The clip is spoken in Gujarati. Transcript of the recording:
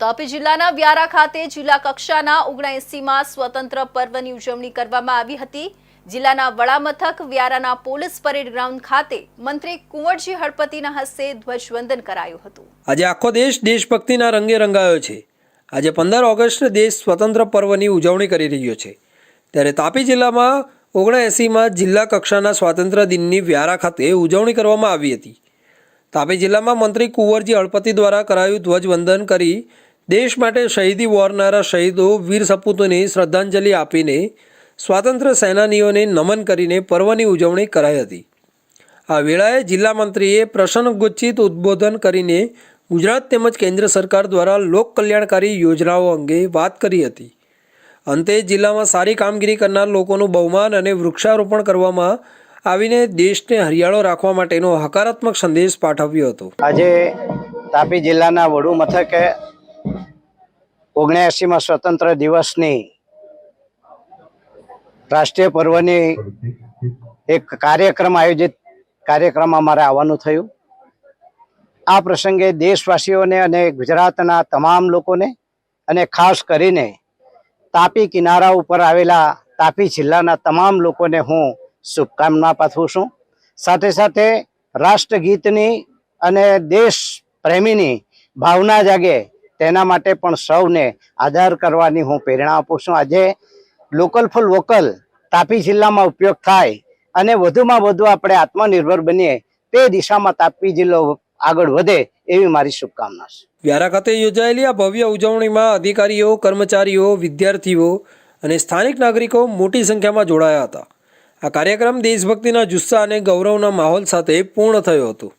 તાપી જિલ્લાના વ્યારા ખાતે જિલ્લા કક્ષાના ઓગણએસીમાં સ્વતંત્ર પર્વની ઉજવણી કરવામાં આવી હતી. જિલ્લાના વડામથક વ્યારાના પોલીસ પરેડ ગ્રાઉન્ડ ખાતે મંત્રી કુંવરજી હળપતિના હસ્તે ધ્વજવંદન કરાયું હતું. આજે આખો દેશ દેશભક્તિના રંગે રંગાયો છે. આજે પંદર ઓગસ્ટ દેશ સ્વતંત્ર પર્વની ઉજવણી કરી રહ્યો છે. ત્યારે તાપી જિલ્લામાં ઓગણએંસીમાં જિલ્લા કક્ષાના સ્વાતંત્ર્ય દિનની વ્યારા ખાતે ઉજવણી કરવામાં આવી હતી. તાપી જિલ્લામાં મંત્રી કુંવરજી હળપતિ દ્વારા કરાયું ધ્વજવંદન કરી દેશ માટે શહીદી વોરનારા શહીદો વીર સપૂતોને શ્રદ્ધાંજલિ આપીને સ્વાતંત્ર્ય સેનાનીઓને નમન કરીને પર્વની ઉજવણી કરાઈ હતી. આ વેળાએ જિલ્લા મંત્રીએ પ્રસંગોચિત ઉદ્બોધન કરીને ગુજરાત તેમજ કેન્દ્ર સરકાર દ્વારા લોક કલ્યાણકારી યોજનાઓ અંગે વાત કરી હતી. અંતે જિલ્લામાં સારી કામગીરી કરનાર લોકોનું બહુમાન અને વૃક્ષારોપણ કરવામાં આવીને દેશને હરિયાળો રાખવા માટેનો હકારાત્મક સંદેશ પાઠવ્યો હતો. આજે તાપી જિલ્લાના વડુ મથકે ઓગણ્યાસીમાં સ્વતંત્ર દિવસની રાષ્ટ્રીય પર્વની એક કાર્યક્રમ આયોજિત કાર્યક્રમમાં મારે આવવાનું થયું. આ પ્રસંગે દેશવાસીઓને અને ગુજરાતના તમામ લોકોને અને ખાસ કરીને તાપી કિનારા ઉપર આવેલા તાપી જિલ્લાના તમામ લોકોને હું શુભકામના પાઠવું છું. સાથે સાથે રાષ્ટ્રગીતની અને દેશ પ્રેમીની ભાવના જાગે તેના માટે પણ સૌને આધાર કરવાની હું પ્રેરણા આપું છું. આજે લોકલ ફોર વોકલ તાપી જિલ્લામાં ઉપયોગ થાય અને વધુમાં વધુ આપણે આત્મનિર્ભર બનીએ તે દિશામાં તાપી જિલ્લો આગળ વધે એવી મારી શુભકામના છે. વ્યારા ખાતે યોજાયેલી આ ભવ્ય ઉજવણીમાં અધિકારીઓ, કર્મચારીઓ, વિદ્યાર્થીઓ અને સ્થાનિક નાગરિકો મોટી સંખ્યામાં જોડાયા હતા. આ કાર્યક્રમ દેશભક્તિના જુસ્સા અને ગૌરવના માહોલ સાથે પૂર્ણ થયો હતો.